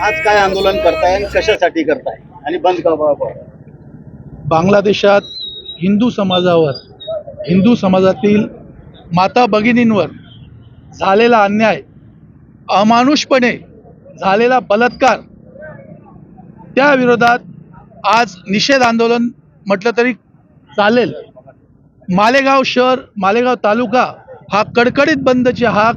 आज काय आंदोलन करताय आणि कशासाठी करताय? आणि बंद का बाबा बांगलादेशात हिंदू समाजावर हिंदू समाजातील माता भगिनींवर झालेला अन्याय अमानुषपणे झालेला बलात्कार त्या विरोधात आज निषेध आंदोलन म्हटलं तरी चालेल. मालेगाव शहर मालेगाव तालुका हा कडकडीत बंदची हाक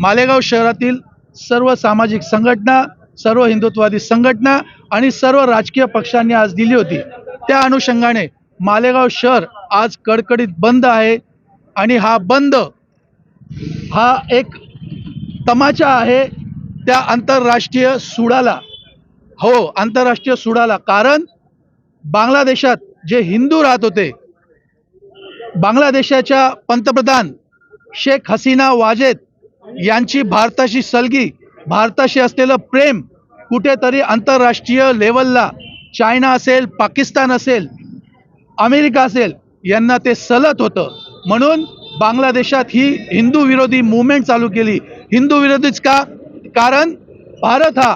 मालेगाव शहरातील सर्व सामाजिक संघटना सर्व हिंदुत्ववादी संघटना आणि सर्व राजकीय पक्षांनी आज दिली होती. त्या अनुषंगाने मालेगाव शहर आज कडकडीत बंद आहे आणि हा बंद हा एक तमाचा आहे त्या आंतरराष्ट्रीय सुडाला. हो आंतरराष्ट्रीय सुडाला. कारण बांगलादेशात जे हिंदू राहत होते बांगलादेशाच्या पंतप्रधान शेख हसीना वाजेद यांची भारताशी सलगी भारताशी असलेलं प्रेम कुठेतरी आंतरराष्ट्रीय लेवलला चायना असेल पाकिस्तान असेल अमेरिका असेल यांना ते सलत होतं. म्हणून बांगलादेशात ही हिंदू विरोधी मुवमेंट चालू केली. हिंदू विरोधीच का? कारण भारत हा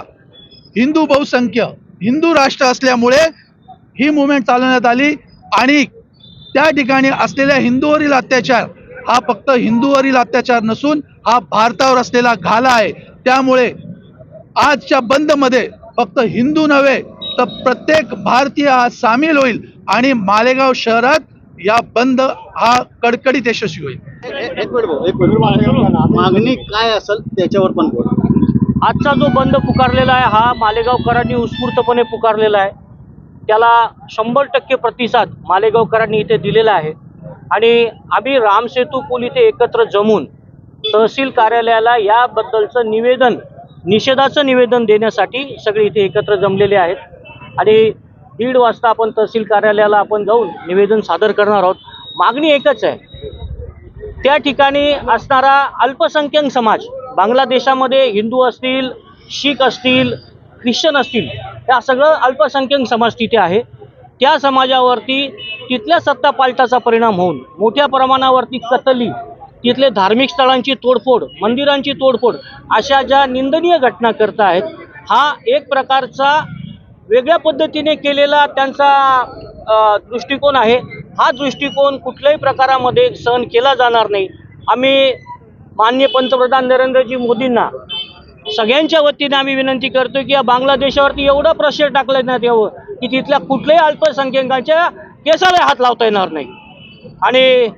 हिंदू बहुसंख्य हिंदू राष्ट्र असल्यामुळे ही मुवमेंट चालवण्यात आली आणि त्या ठिकाणी असलेल्या हिंदूवरील अत्याचार हा फक्त हिंदूवरील अत्याचार नसून हा भारतावर असलेला घाला आहे. त्यामुळे आजच्या बंदमध्ये फक्त हिंदू नव्हे तर प्रत्येक भारतीय हा सामील होईल आणि मालेगाव शहरात या बंद हा कडकडीत यशस्वी होईल. ए- एक मिनिट भाऊ, एक मिनिट. मागणी काय असेल त्याच्यावर पण बोल. आजचा जो बंद पुकारलेला आहे हा मालेगावकरांनी उत्स्फूर्तपणे पुकारलेला आहे. त्याला शंभर टक्के प्रतिसाद मालेगावकरांनी इथे दिलेला आहे. आणि आम्ही रामसेतू पूल इथे एकत्र जमून तहसील कार्यालयाला याबद्दलचं निवेदन निषेधाचं निवेदन देण्यासाठी सगळे इथे एकत्र जमलेले आहेत. आणि दीड वाजता आपण तहसील कार्यालयाला आपण जाऊन निवेदन सादर करणार आहोत. मागणी एकच आहे. त्या ठिकाणी असणारा अल्पसंख्याक समाज बांगलादेशामध्ये हिंदू असतील शीख असतील ख्रिश्चन असतील या सगळं अल्पसंख्याक समाज तिथे आहे. त्या समाजावरती तिथल्या सत्ता पालटाचा परिणाम होऊन मोठ्या प्रमाणावरती कतली तिथले धार्मिक स्थळांची तोडफोड मंदिरांची तोडफोड अशा ज्या निंदनीय घटना करत आहेत हा एक प्रकारचा वेगळ्या पद्धतीने केलेला त्यांचा दृष्टिकोन आहे. हा दृष्टिकोन कुठल्याही प्रकारामध्ये सहन केला जाणार नाही. आम्ही माननीय पंतप्रधान नरेंद्रजी मोदींना सगळ्यांच्या वतीने आम्ही विनंती करतो की या बांगलादेशावरती एवढं प्रेशर टाकलं जात यावं की तिथल्या कुठल्याही अल्पसंख्याकांच्या केसाला हात लावता येणार नाही. आणि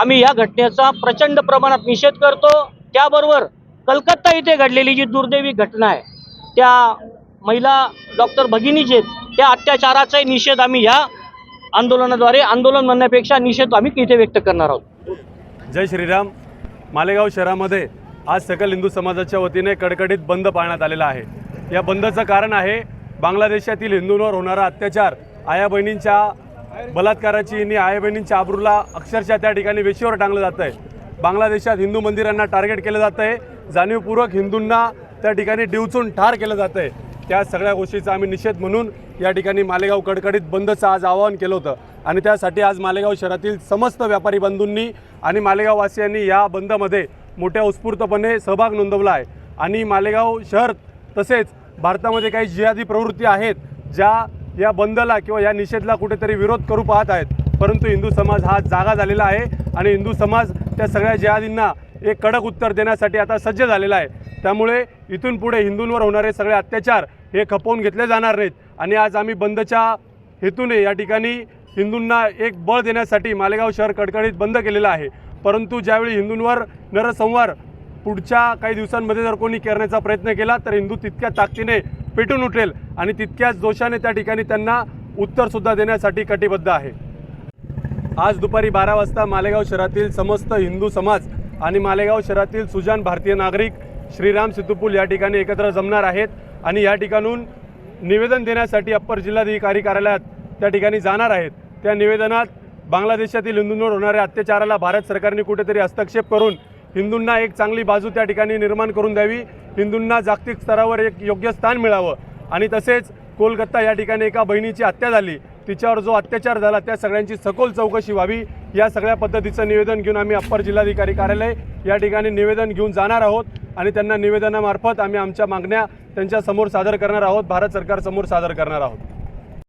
आम्ही या घटनेचा प्रचंड प्रमाणात निषेध करतो. त्याबरोबर कलकत्ता इथे घडलेली जी दुर्दैवी घटना आहे त्या महिला डॉक्टर भगिनीचे त्या अत्याचाराचाही निषेध आम्ही या आंदोलनाद्वारे आंदोलन म्हणण्यापेक्षा निषेध आम्ही इथे व्यक्त करणार आहोत. जय श्रीराम. मालेगाव शहरामध्ये आज सकल हिंदू समाजाच्या वतीने कडकडीत बंद पाळण्यात आलेला आहे. या बंदचं कारण आहे बांगलादेशातील हिंदूंवर होणारा अत्याचार आया बहिणींच्या बलात्काराची आणि आया बहिणींच्या आबरूला अक्षरशः त्या ठिकाणी वेशीवर टांगलं जातं आहे बांगलादेशात हिंदू मंदिरांना टार्गेट केलं जातं आहे जाणीवपूर्वक हिंदूंना त्या ठिकाणी डिवचून ठार केलं जातं आहे त्या सगळ्या गोष्टीचा आम्ही निषेध म्हणून या ठिकाणी मालेगाव कडकडीत बंदचं आज आवाहन केलं होतं. आणि त्यासाठी आज मालेगाव शहरातील समस्त व्यापारी बंधूंनी आणि मालेगाववासियांनी या बंदमध्ये मोठ्या उत्स्फूर्तपणे सहभाग नोंदवला आहे. आणि मालेगाव शहर तसेच भारतामध्ये काही जिहादी प्रवृत्ती आहेत ज्या या बंदला किंवा या निषेधला कुठेतरी विरोध करू पाहत आहेत. परंतु हिंदू समाज हा जागा झालेला आहे आणि हिंदू समाज त्या सगळ्या जिहादींना एक कडक उत्तर देण्यासाठी आता सज्ज झालेला आहे. त्यामुळे इथून पुढे हिंदूंवर होणारे सगळे अत्याचार हे खपवून घेतले जाणार नाहीत. आणि आज आम्ही बंदच्या हेतूने या ठिकाणी हिंदूंना एक बळ देण्यासाठी मालेगाव शहर कडकडीत बंद केलेलं आहे. परंतु ज्यावेळी हिंदूंवर नरसंहार पुढच्या काही दिवसांमध्ये जर कोणी करण्याचा प्रयत्न केला तर हिंदू तितक्या ताकदीने पेटून उठेल आणि तितक्याच जोशाने त्या ठिकाणी त्यांना उत्तरसुद्धा देण्यासाठी कटिबद्ध आहे. आज दुपारी बारा वाजता मालेगाव शहरातील समस्त हिंदू समाज आणि मालेगाव शहरातील सुजान भारतीय नागरिक श्रीराम सितुपूल या ठिकाणी एकत्र जमणार आहेत आणि या ठिकाणून निवेदन देण्यासाठी अप्पर जिल्हाधिकारी कार्यालयात त्या ठिकाणी जाणार आहेत. त्या निवेदनात बांगलादेशातील हिंदूंवर होणाऱ्या अत्याचाराला भारत सरकारने कुठेतरी हस्तक्षेप करून हिंदूंना एक चांगली बाजू त्या ठिकाणी निर्माण करून द्यावी. हिंदूंना जागतिक स्तरावर एक योग्य स्थान मिळावं. आणि तसेच कोलकाता या ठिकाणी एका बहिणीची हत्या झाली. तिच्यावर जो अत्याचार झाला त्या सगळ्यांची सखोल चौकशी व्हावी. या सगळ्या पद्धतीचं निवेदन घेऊन आम्ही अप्पर जिल्हाधिकारी कार्यालय या ठिकाणी निवेदन घेऊन जाणार आहोत. आणि त्यांना निवेदनामार्फत आम्ही आमच्या मागण्या त्यांच्यासमोर सादर करणार आहोत. भारत सरकारसमोर सादर करणार आहोत.